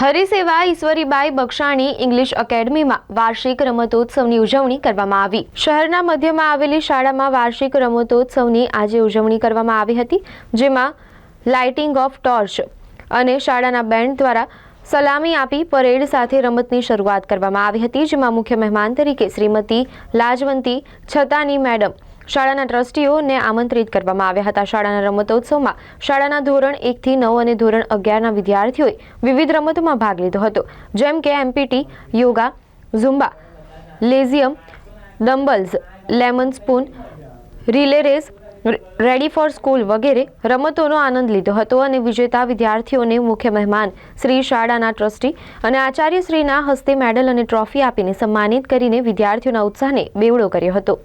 હરિસેવા ઈશ્વરીબાઈ બક્ષાણી English એકેડમીમાં વાર્ષિક રમતોત્સવની ઉજવણી કરવામાં આવી. શહેરના મધ્યમાં આવેલી શાળામાં વાર્ષિક રમતોત્સવની આજે ઉજવણી કરવામાં આવી હતી, જેમાં લાઇટિંગ ઓફ ટોર્ચ અને શાળાના બેન્ડ દ્વારા સલામી આપી પરેડ સાથે રમતની શરૂઆત કરવામાં આવી હતી, જેમાં મુખ્ય મહેમાન તરીકે શ્રીમતી લાજવંતી છતાની મેડમ શાળાના ટ્રસ્ટીઓને આમંત્રિત કરવામાં આવ્યા હતા. શાળાના રમતોત્સવમાં શાળાના ધોરણ એકથી નવ અને ધોરણ અગિયારના વિદ્યાર્થીઓએ વિવિધ રમતોમાં ભાગ લીધો હતો. જેમ કે MPT yoga ઝુમ્બા લેઝિયમ, dumbbells, lemon spoon, relay race, ready for school વગેરે રમતોનો આનંદ લીધો હતો અને વિજેતા વિદ્યાર્થીઓને મુખ્ય મહેમાન શ્રી શાળાના ટ્રસ્ટી અને આચાર્યશ્રીના હસ્તે મેડલ અને ટ્રોફી આપીને સન્માનિત કરીને વિદ્યાર્થીઓના ઉત્સાહને બેવડો કર્યો હતો.